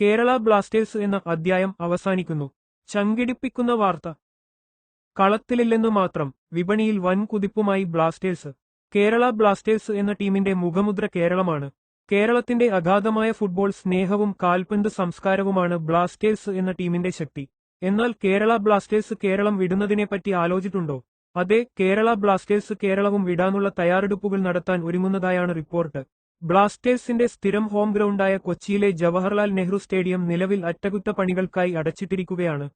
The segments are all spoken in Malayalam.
കേരള ബ്ലാസ്റ്റേഴ്സ് എന്ന അധ്യായം അവസാനിക്കുന്നു. ചങ്കിടിപ്പിക്കുന്ന വാർത്ത. കളത്തിലില്ലെന്നു മാത്രം വിപണിയിൽ വൻ കുതിപ്പുമായി ബ്ലാസ്റ്റേഴ്സ്. കേരള ബ്ലാസ്റ്റേഴ്സ് എന്ന ടീമിന്റെ മുഖമുദ്ര കേരളമാണ്. കേരളത്തിന്റെ അഗാധമായ ഫുട്ബോൾ സ്നേഹവും കാൽപന്ത് സംസ്കാരവുമാണ് ബ്ലാസ്റ്റേഴ്സ് എന്ന ടീമിന്റെ ശക്തി. എന്നാൽ കേരള ബ്ലാസ്റ്റേഴ്സ് കേരളം വിടുന്നതിനെപ്പറ്റി ആലോചിച്ചിട്ടുണ്ടോ? അതെ കേരള ബ്ലാസ്റ്റേഴ്സ് കേരളവും വിടാനുള്ള തയ്യാറെടുപ്പുകൾ നടത്താൻ ഒരുങ്ങുന്നതായാണ് റിപ്പോർട്ട്. ബ്ലാസ്റ്റേഴ്സിന്റെ സ്ഥിരം ഹോം ഗ്രൗണ്ടായ കൊച്ചിയിലെ ജവഹർലാൽ നെഹ്റു സ്റ്റേഡിയം നിലവിൽ അറ്റകുറ്റപ്പണികൾക്കായി അടച്ചിട്ടിരിക്കുകയാണ്.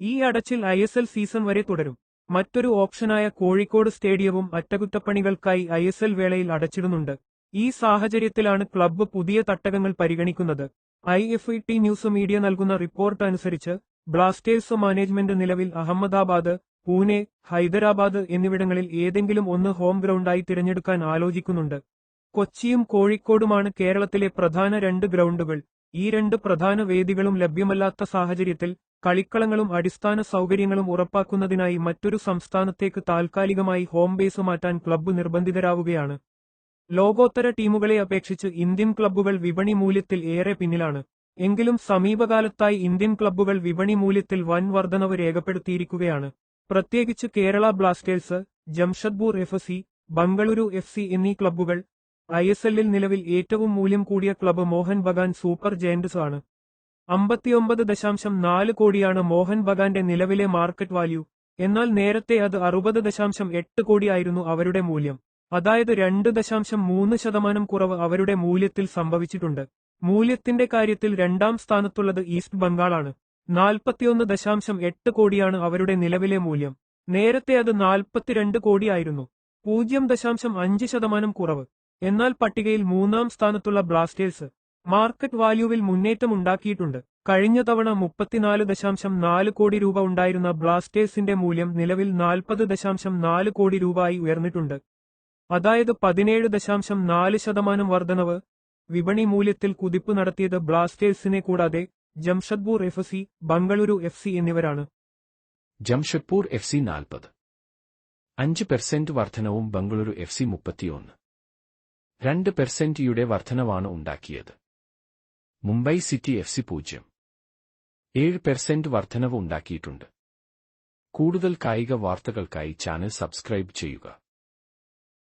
ഈ അടച്ചിൽ ഐ എസ് എൽ സീസൺ വരെ തുടരും. മറ്റൊരു ഓപ്ഷനായ കോഴിക്കോട് സ്റ്റേഡിയവും അറ്റകുറ്റപ്പണികൾക്കായി ഐ എസ് എൽ വേളയിൽ അടച്ചിടുന്നുണ്ട്. ഈ സാഹചര്യത്തിലാണ് ക്ലബ്ബ് പുതിയ തട്ടകങ്ങൾ പരിഗണിക്കുന്നത്. I F T news media നൽകുന്ന റിപ്പോർട്ട് അനുസരിച്ച് ബ്ലാസ്റ്റേഴ്സ് മാനേജ്മെന്റ് നിലവിൽ അഹമ്മദാബാദ് പൂനെ ഹൈദരാബാദ് എന്നിവിടങ്ങളിൽ ഏതെങ്കിലും ഒന്ന് ഹോം ഗ്രൗണ്ടായി തിരഞ്ഞെടുക്കാൻ ആലോചിക്കുന്നുണ്ട്. കൊച്ചിയും കോഴിക്കോടുമാണ് കേരളത്തിലെ പ്രധാന രണ്ട് ഗ്രൗണ്ടുകൾ. ഈ രണ്ട് പ്രധാന വേദികളും ലഭ്യമല്ലാത്ത സാഹചര്യത്തിൽ കളിക്കളങ്ങളും അടിസ്ഥാന സൗകര്യങ്ങളും ഉറപ്പാക്കുന്നതിനായി മറ്റൊരു സംസ്ഥാനത്തേക്ക് താൽക്കാലികമായി ഹോം ബേസ് മാറ്റാൻ ക്ലബ്ബ് നിർബന്ധിതരാവുകയാണ്. ലോകോത്തര ടീമുകളെ അപേക്ഷിച്ച് ഇന്ത്യൻ ക്ലബ്ബുകൾ വിപണി മൂല്യത്തിൽ ഏറെ പിന്നിലാണ്. എങ്കിലും സമീപകാലത്തായി ഇന്ത്യൻ ക്ലബ്ബുകൾ വിപണി മൂല്യത്തിൽ വൻ വർധനവ് രേഖപ്പെടുത്തിയിരിക്കുകയാണ്. പ്രത്യേകിച്ച് Kerala Blasters Jamshedpur F C Bengaluru F C എന്നീ ക്ലബ്ബുകൾ ഐ എസ് എല്ലിൽ നിലവിൽ ഏറ്റവും മൂല്യം കൂടിയ club Mohun Bagan Super Giants ആണ്. അമ്പത്തിയൊമ്പത് ദശാംശം നാല് കോടിയാണ് മോഹൻ ബഗാന്റെ നിലവിലെ മാർക്കറ്റ് വാല്യൂ. എന്നാൽ നേരത്തെ അത് അറുപത് ദശാംശം എട്ട് കോടിയായിരുന്നു അവരുടെ മൂല്യം. അതായത് രണ്ട് ദശാംശം മൂന്ന് ശതമാനം കുറവ് അവരുടെ മൂല്യത്തിൽ സംഭവിച്ചിട്ടുണ്ട്. മൂല്യത്തിന്റെ കാര്യത്തിൽ രണ്ടാം സ്ഥാനത്തുള്ളത് ഈസ്റ്റ് ബംഗാളാണ്. നാൽപ്പത്തിയൊന്ന് ദശാംശം എട്ട് കോടിയാണ് അവരുടെ നിലവിലെ മൂല്യം. നേരത്തെ അത് നാൽപ്പത്തിരണ്ട് കോടിയായിരുന്നു പൂജ്യം ദശാംശം അഞ്ച് ശതമാനം കുറവ്. എന്നാൽ പട്ടികയിൽ മൂന്നാം സ്ഥാനത്തുള്ള ബ്ലാസ്റ്റേഴ്സ് മാർക്കറ്റ് വാല്യൂവിൽ മുന്നേറ്റം ഉണ്ടാക്കിയിട്ടുണ്ട്. കഴിഞ്ഞ തവണ മുപ്പത്തിനാല് ദശാംശം നാല് കോടി രൂപ ഉണ്ടായിരുന്ന ബ്ലാസ്റ്റേഴ്സിന്റെ മൂല്യം നിലവിൽ നാൽപ്പത് ദശാംശം നാല് കോടി രൂപയായി ഉയർന്നിട്ടുണ്ട്. അതായത് പതിനേഴ് ദശാംശം നാല് ശതമാനം വർധനവ് വിപണി മൂല്യത്തിൽ കുതിപ്പ് നടത്തിയത് ബ്ലാസ്റ്റേഴ്സിനെ കൂടാതെ Jamshedpur F C Bengaluru F C എന്നിവരാണ്. ജംഷഡ്പൂർ എഫ് സി നാൽപ്പത്. അഞ്ച് പെർസെന്റ് വർധനവും ബംഗളൂരു എഫ് സി മുപ്പത്തിയൊന്ന്. രണ്ട് പെർസെന്റിയുടെ വർധനവാണ് ഉണ്ടാക്കിയത്. മുംബൈ സിറ്റി എഫ് സി പൂജ്യം. ഏഴ് പെർസെന്റ് വർധനവ് ഉണ്ടാക്കിയിട്ടുണ്ട്. കൂടുതൽ കായിക വാർത്തകൾക്കായി ചാനൽ സബ്സ്ക്രൈബ് ചെയ്യുക.